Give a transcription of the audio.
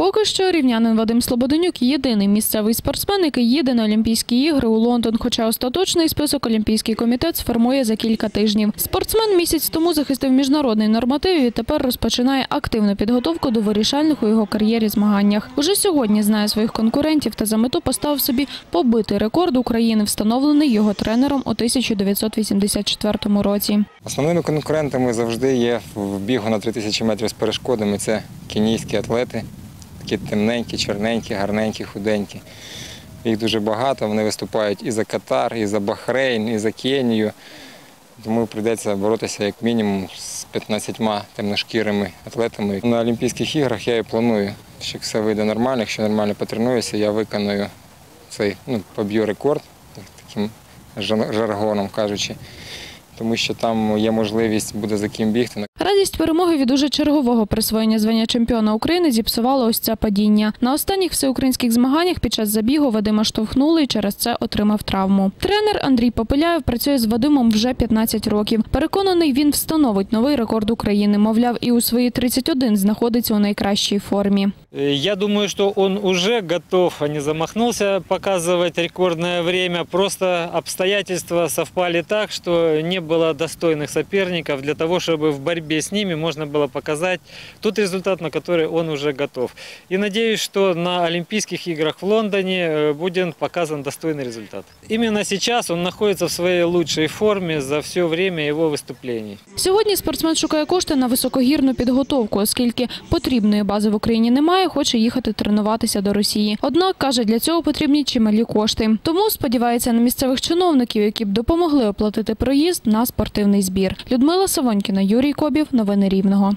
Поки що рівнянин Вадим Слободенюк єдиний місцевий спортсмен, який їде на Олімпійські ігри у Лондон. Хоча остаточний список Олімпійський комітет сформує за кілька тижнів. Спортсмен місяць тому захистив міжнародний норматив і тепер розпочинає активну підготовку до вирішальних у його кар'єрі змаганнях. Уже сьогодні знає своїх конкурентів та за мету поставив собі побитий рекорд України, встановлений його тренером у 1984 році. Основними конкурентами завжди є в бігу на 3000 метрів з перешкодами. Це кенійські атлети, такі темненькі, чорненькі, гарненькі, худенькі. Їх дуже багато. Вони виступають і за Катар, і за Бахрейн, і за Кенію. Тому прийдеться боротися як мінімум з 15 темношкірими атлетами. На Олімпійських іграх я і планую, що все вийде нормально. Якщо нормально потренуюся, я виконую цей, ну, поб'ю рекорд, таким жаргоном кажучи, тому що там є можливість буде за ким бігти. Радість перемоги від уже чергового присвоєння звання чемпіона України зіпсувало ось це падіння. На останніх всеукраїнських змаганнях під час забігу Вадима штовхнули і через це отримав травму. Тренер Андрій Попеляєв працює з Вадимом вже 15 років. Переконаний, він встановить новий рекорд України. Мовляв, і у свої 31 знаходиться у найкращій формі. Э, Я думаю, что он уже готов, а не замахнулся показывать рекордное время. Просто обстоятельства совпали так, что не было достойных соперников для того, чтобы в борьбе с ними можно было показать тот результат, на который он уже готов. И надеюсь, что на Олимпийских играх в Лондоне э, будет показан достойный результат. Именно сейчас он находится в своей лучшей форме за все время его выступлений. Сьогодні спортсмен шукає кошти на високогірну підготовку, оскільки потрібної бази в Україні немає, хоче їхати тренуватися до Росії. Однак каже, для цього потрібні чималі кошти. Тому сподівається на місцевих чиновників, які б допомогли оплатити проїзд на спортивний збір. Людмила Савонькіна, Юрій Кобів. Новини Рівного.